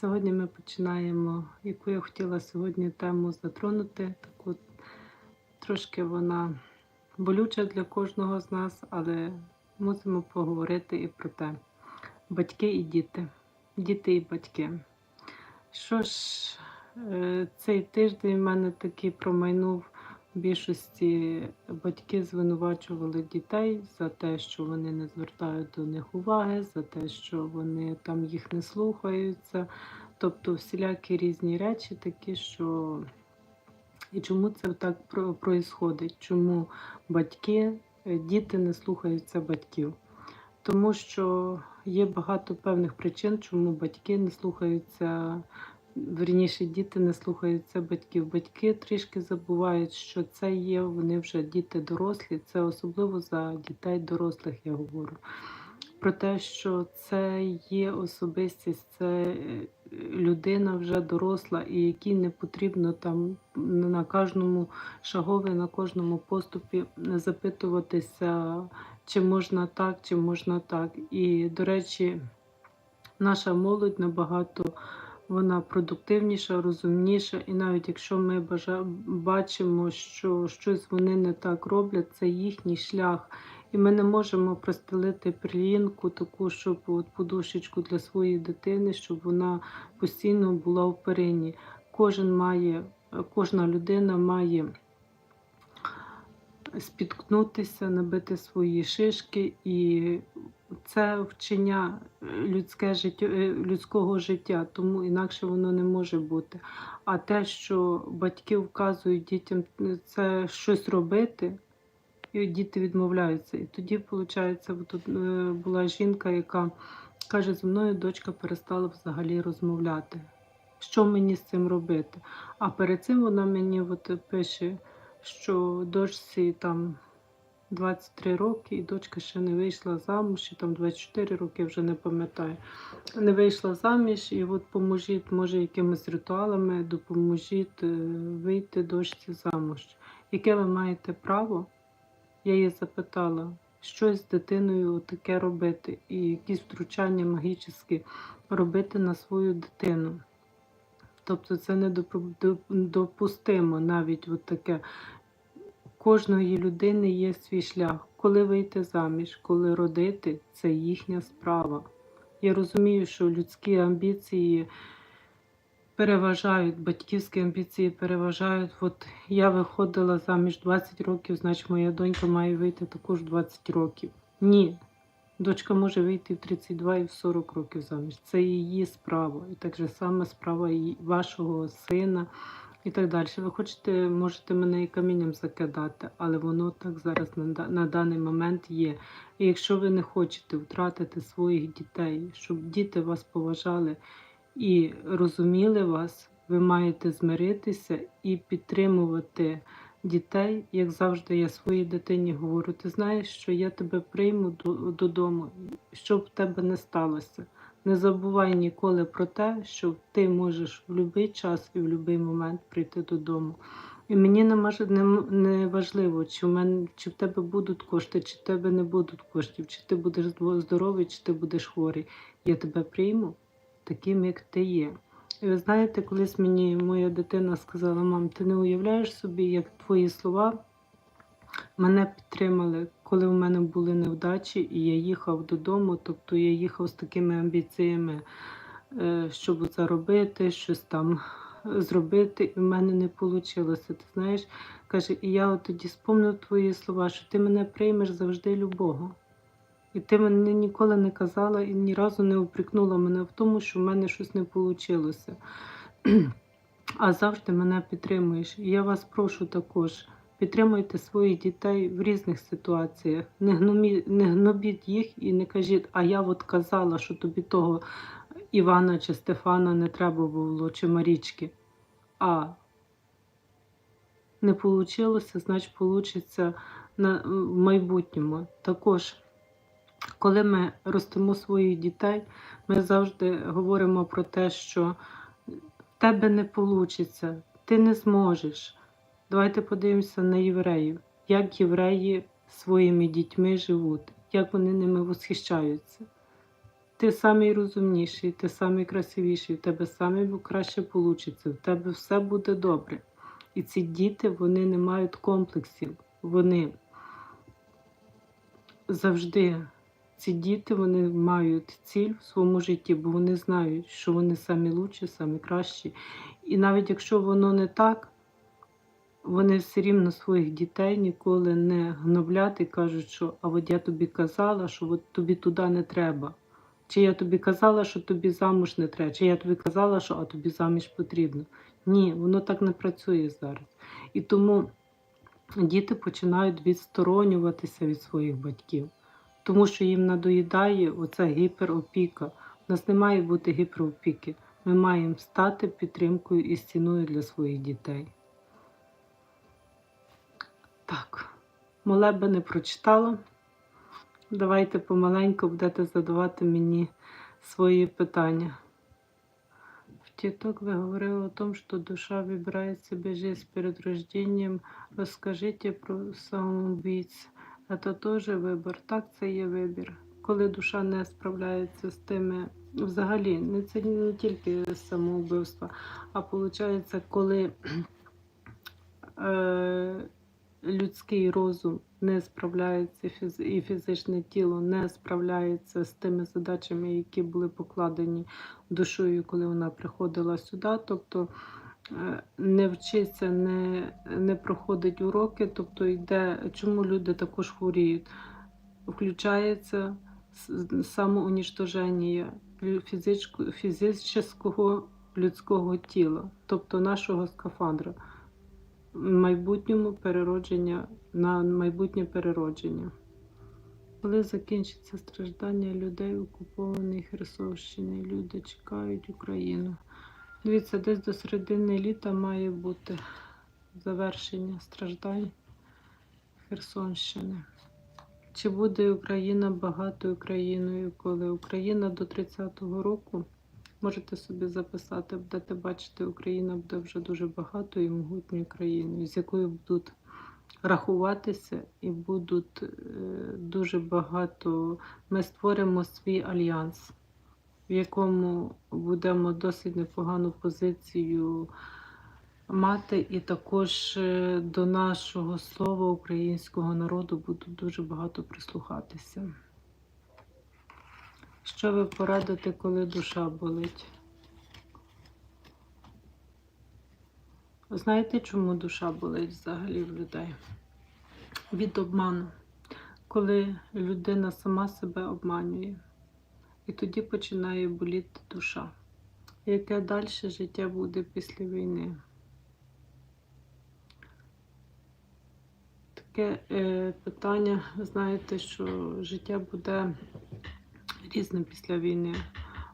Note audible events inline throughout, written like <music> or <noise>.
Сьогодні ми починаємо, яку я хотіла сьогодні тему затронути. Таку трошки вона болюча для кожного з нас, але мусимо поговорити і про те. Батьки і діти, діти і батьки. Що ж, е, цей тиждень в мене такий промайнув. Більшості батьки звинувачували дітей за те, що вони не звертають до них уваги, за те, що вони там їх не слухаються. Тобто всілякі різні речі такі, що і чому це так про- происходить? Чому батьки, е, діти не слухаються батьків? Тому що є багато певних причин, чому батьки не слухаються Вірніше, діти не слухаються батьків. Батьки трішки забувають, що це є, вони вже діти дорослі, це особливо за дітей дорослих, я говорю. Про те, що це є особистість, це е, людина вже доросла, і якій не потрібно там на кожному шагові, на кожному поступі запитуватися, чи можна так, чи можна так. І, до речі, наша молодь набагато вона продуктивніша, розумніша, і навіть якщо ми бажа... бачимо, що щось вони не так роблять, це їхній шлях. І ми не можемо простелити прилінку, таку, щоб от подушечку для своєї дитини, щоб вона постійно була в перині. Кожен має, кожна людина має спіткнутися, набити свої шишки, і це вчення людське життя, е, людського життя, тому інакше воно не може бути. А те, що батьки вказують дітям е, це щось робити, і діти відмовляються. І тоді, виходить, тут е, була жінка, яка каже, зі мною дочка перестала взагалі розмовляти. Що мені з цим робити? А перед цим вона мені от пише, що дочці там 23 роки, і дочка ще не вийшла замуж, і там 24 роки, вже не пам'ятаю. Не вийшла заміж, і от поможіть, може, якимись ритуалами допоможіть е, вийти дочці замуж. Яке ви маєте право? Я її запитала, щось з дитиною таке робити, і якісь втручання магічні робити на свою дитину. Тобто це недопустимо навіть от таке кожної людини є свій шлях. Коли вийти заміж, коли родити це їхня справа. Я розумію, що людські амбіції переважають, батьківські амбіції переважають. От я виходила заміж 20 років, значить моя донька має вийти також 20 років. Ні. Дочка може вийти в 32 і в 40 років заміж. Це її справа. І так же саме справа і вашого сина і так далі. Ви хочете, можете мене і камінням закидати, але воно так зараз на, на даний момент є. І якщо ви не хочете втратити своїх дітей, щоб діти вас поважали і розуміли вас, ви маєте змиритися і підтримувати дітей, як завжди, я своїй дитині говорю, ти знаєш, що я тебе прийму додому, щоб тебе не сталося. Не забувай ніколи про те, що ти можеш в будь-який час і в будь-який момент прийти додому. І мені не, не, не важливо, чи в мене чи в тебе будуть кошти, чи в тебе не будуть коштів, чи ти будеш здоровий, чи ти будеш хворий. Я тебе прийму таким, як ти є. І ви знаєте, колись мені моя дитина сказала: мам, ти не уявляєш собі, як твої слова мене підтримали, коли в мене були невдачі, і я їхав додому, тобто я їхав з такими амбіціями, е, щоб заробити, щось там зробити, і в мене не вийшло. Ти знаєш, каже, і я тоді спомнив твої слова, що ти мене приймеш завжди любого. І ти мене ніколи не казала і ні разу не упрекнула мене в тому, що в мене щось не вийшло. <clears throat> А завжди мене підтримуєш. І я вас прошу також. Підтримуйте своїх дітей в різних ситуаціях. Не гнобіть, не гнобіть їх і не кажіть, а я от казала, що тобі того Івана чи Стефана не треба було, чи Марічки. А не вийшло, значить вийде в майбутньому. Також коли ми ростимо своїх дітей, ми завжди говоримо про те, що в тебе не вийде, ти не зможеш. Давайте подивимося на євреїв, як євреї своїми дітьми живуть, як вони ними восхищаються. Ти самий розумніший, ти самий красивіший, в тебе саме краще вийде, в тебе все буде добре. І ці діти вони не мають комплексів. Вони завжди ці діти вони мають ціль в своєму житті, бо вони знають, що вони самі лучші, самі кращі. І навіть якщо воно не так, вони все рівно своїх дітей ніколи не гноблять і кажуть, що а от я тобі казала, що от тобі туди не треба. Чи я тобі казала, що тобі замуж не треба, чи я тобі казала, що а тобі заміж потрібно. Ні, воно так не працює зараз. І тому діти починають відсторонюватися від своїх батьків, тому що їм надоїдає оця гіперопіка. У нас не має бути гіперопіки. Ми маємо стати підтримкою і стіною для своїх дітей. Так, молеби не прочитала. Давайте помаленьку будете задавати мені свої питання. В ТикТок вы говорили о том, что душа выбирает себе жизнь перед рождением. Розкажіть про самоубійць. Це теж вибір. Так, це є вибір. Коли душа не справляється з тими, взагалі, не це не тільки самоубивство, а виходить, коли е, людський розум не справляється і фізичне тіло не справляється з тими задачами, які були покладені душою, коли вона приходила сюди. Тобто е, не вчиться, не, не проходить уроки, тобто йде, чому люди також хворіють? Включається самоуніштоження фізичного людського тіла, тобто нашого скафандра майбутньому переродження на майбутнє переродження. Коли закінчиться страждання людей, окупованої Херсонщини, люди чекають Україну. Дивіться, десь до середини літа має бути завершення страждань Херсонщини. Чи буде Україна багатою країною, коли Україна до 30-го року Можете собі записати, будете бачити, Україна буде вже дуже багатою і могутньою країною, з якою будуть рахуватися і будуть е, дуже багато. Ми створимо свій альянс, в якому будемо досить непогану позицію мати, і також е, до нашого слова українського народу будуть дуже багато прислухатися. Що ви порадите, коли душа болить? Знаєте, чому душа болить взагалі в людей? Від обману, коли людина сама себе обманює. І тоді починає боліти душа. Яке далі життя буде після війни? Таке е, питання, знаєте, що життя буде різне після війни.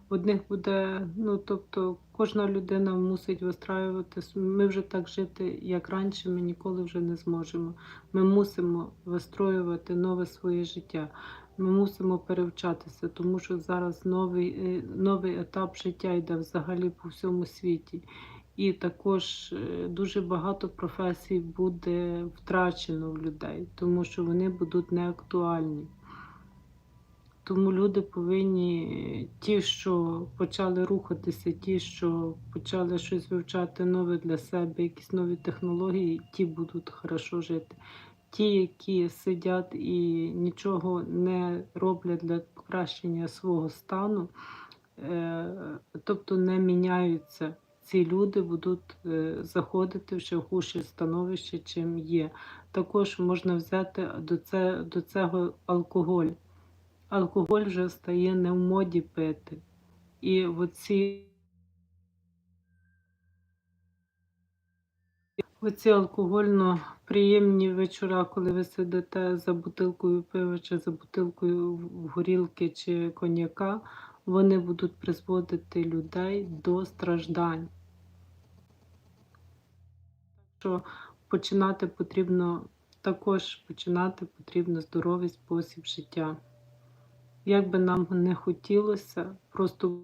В одних буде, ну тобто, кожна людина мусить вистраювати. Ми вже так жити, як раніше, ми ніколи вже не зможемо. Ми мусимо вистроювати нове своє життя. Ми мусимо перевчатися, тому що зараз новий, е, новий етап життя йде взагалі по всьому світі. І також е, дуже багато професій буде втрачено в людей, тому що вони будуть неактуальні. Тому люди повинні, ті, що почали рухатися, ті, що почали щось вивчати нове для себе, якісь нові технології, ті будуть хорошо жити. Ті, які сидять і нічого не роблять для покращення свого стану, е, тобто не міняються, ці люди будуть е, заходити в ще хуже становище, чим є. Також можна взяти до цього алкоголь алкоголь вже стає не в моді пити. І оці, оці алкогольно приємні вечора, коли ви сидите за бутилкою пива чи за бутилкою горілки чи коньяка, вони будуть призводити людей до страждань. Що починати потрібно також починати потрібно здоровий спосіб життя. Як би нам не хотілося, просто